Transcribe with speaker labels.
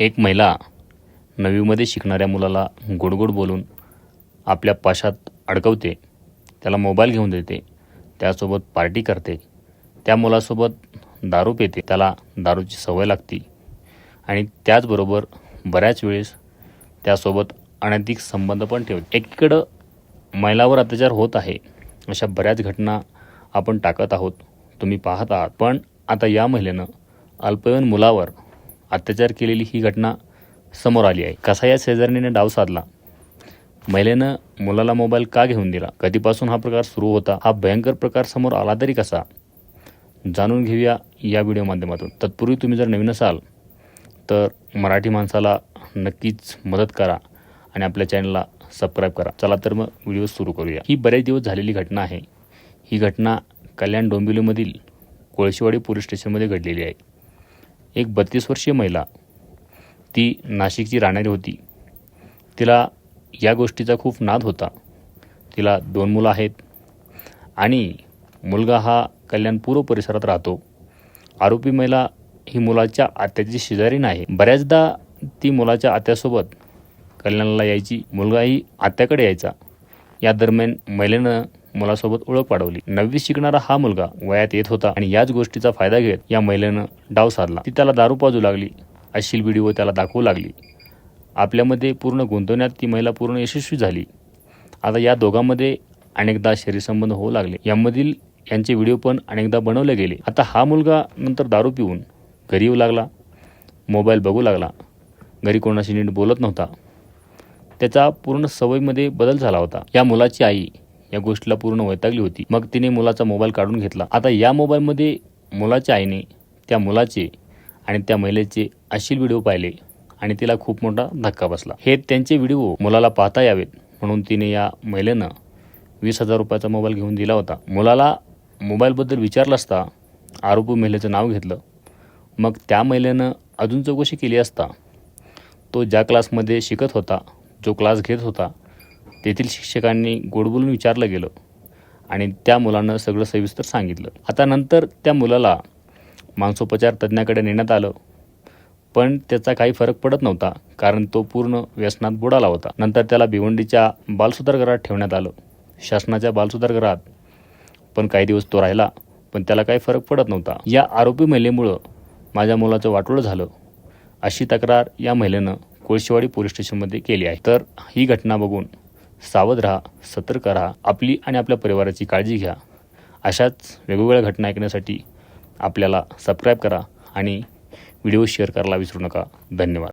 Speaker 1: एक महिला नववीमध्ये शिकणाऱ्या मुलाला गोडगोड बोलून आपल्या पाशात अडकवते त्याला मोबाईल घेऊन देते त्यासोबत पार्टी करते त्या मुलासोबत दारू पिते त्याला दारूची सवय लागते. आणि त्याचबरोबर बऱ्याच वेळेस त्यासोबत अनैतिक संबंध पण ठेवते. एकीकडं महिलावर अत्याचार होत आहे अशा बऱ्याच घटना आपण टाकत आहोत तुम्ही पाहत आहात. पण आता या महिलेनं अल्पवयीन मुलावर अत्याचार केलेली ही घटना समोर आली आहे. कसा या शेजारणीने डाव साधला? महिलेनं मुलाला मोबाईल का घेऊन दिला? कधीपासून हा प्रकार सुरू होता? हा भयंकर प्रकार समोर आला तरी कसा? जाणून घेऊया या व्हिडिओ माध्यमातून. तत्पूर्वी तुम्ही जर नवीन असाल तर मराठी माणसाला नक्कीच मदत करा आणि आपल्या चॅनलला सबस्क्राईब करा. चला तर मग व्हिडिओ सुरू करूया. ही बरेच दिवस झालेली घटना आहे. ही घटना कल्याण डोंबिवलीमधील कोळशीवाडी पोलीस स्टेशनमध्ये घडलेली आहे. एक बत्तीस वर्षीय महिला. ती नाशिकची राहणारी होती. तिला या गोष्टीचा खूप नाद होता. तिला दोन मुलं आहेत. आणि मुलगा हा कल्याण पूर्व परिसरात राहतो. आरोपी महिला ही मुलाच्या आत्याची शेजारीण आहे बऱ्याचदा ती मुलाच्या आत्यासोबत कल्याणला यायची मुलगाही आत्याकडे यायचा. या दरम्यान महिलेनं मुलासोबत ओळख वाढवली. नववी शिकणारा हा मुलगा वयात येत होता आणि याच गोष्टीचा फायदा घेत या महिलेनं डाव साधला. ती त्याला दारू पाजू लागली. अश्लील व्हिडिओ त्याला दाखवू लागली. आपल्यामध्ये पूर्ण गुंतवण्यात ती महिला पूर्ण यशस्वी झाली. आता या दोघांमध्ये अनेकदा शरीरसंबंध होऊ लागले. यामधील यांचे व्हिडिओ पण अनेकदा बनवले गेले. आता हा मुलगा नंतर दारू पिऊन घरी येऊ लागला. मोबाईल बघू लागला. घरी कोणाशी नीट बोलत नव्हता. त्याचा पूर्ण सवयीमध्ये बदल झाला होता. या मुलाची आई या गोष्टीला पूर्ण वैतागली होती. मग तिने मुलाचा मोबाईल काढून घेतला. आता या मोबाईलमध्ये मुलाच्या आईने त्या मुलाचे आणि त्या महिलेचे अश्लील व्हिडिओ पाहिले आणि तिला खूप मोठा धक्का बसला. हे त्यांचे व्हिडिओ मुलाला पाहता यावेत. म्हणून तिने या महिलेनं वीस हजार रुपयाचा मोबाईल घेऊन दिला होता. मुलाला मोबाईलबद्दल विचारलं असता आरोपी महिलेचं नाव घेतलं. मग त्या महिलेनं अजून चौकशी केली असता तो ज्या क्लासमध्ये शिकत होता जो क्लास घेत होता तेथील शिक्षकांनी गोड बोलून विचारलं गेलं आणि त्या मुलानं सगळं सविस्तर सांगितलं. आता नंतर त्या मुलाला मांसोपचार तज्ज्ञाकडे नेण्यात आलं. पण त्याचा काही फरक पडत नव्हता कारण तो पूर्ण व्यसनात बुडाला होता. नंतर त्याला भिवंडीच्या बालसुधारगृहात ठेवण्यात आलं. शासनाच्या बालसुधारगृहात पण काही दिवस तो राहिला पण त्याला काही फरक पडत नव्हता. या आरोपी महिलेमुळं माझ्या मुलाचं वाटोळं झालं अशी तक्रार या महिलेनं कोळशेवाडी पोलीस स्टेशनमध्ये केली आहे. तर ही घटना बघून सावध राहा सतर्क राहा आपली आणि आपल्या परिवाराची काळजी घ्या. अशाच वेगवेगळ्या घटना ऐकण्यासाठी आपल्याला सबस्क्राईब करा आणि व्हिडिओ शेअर करायला विसरू नका. धन्यवाद.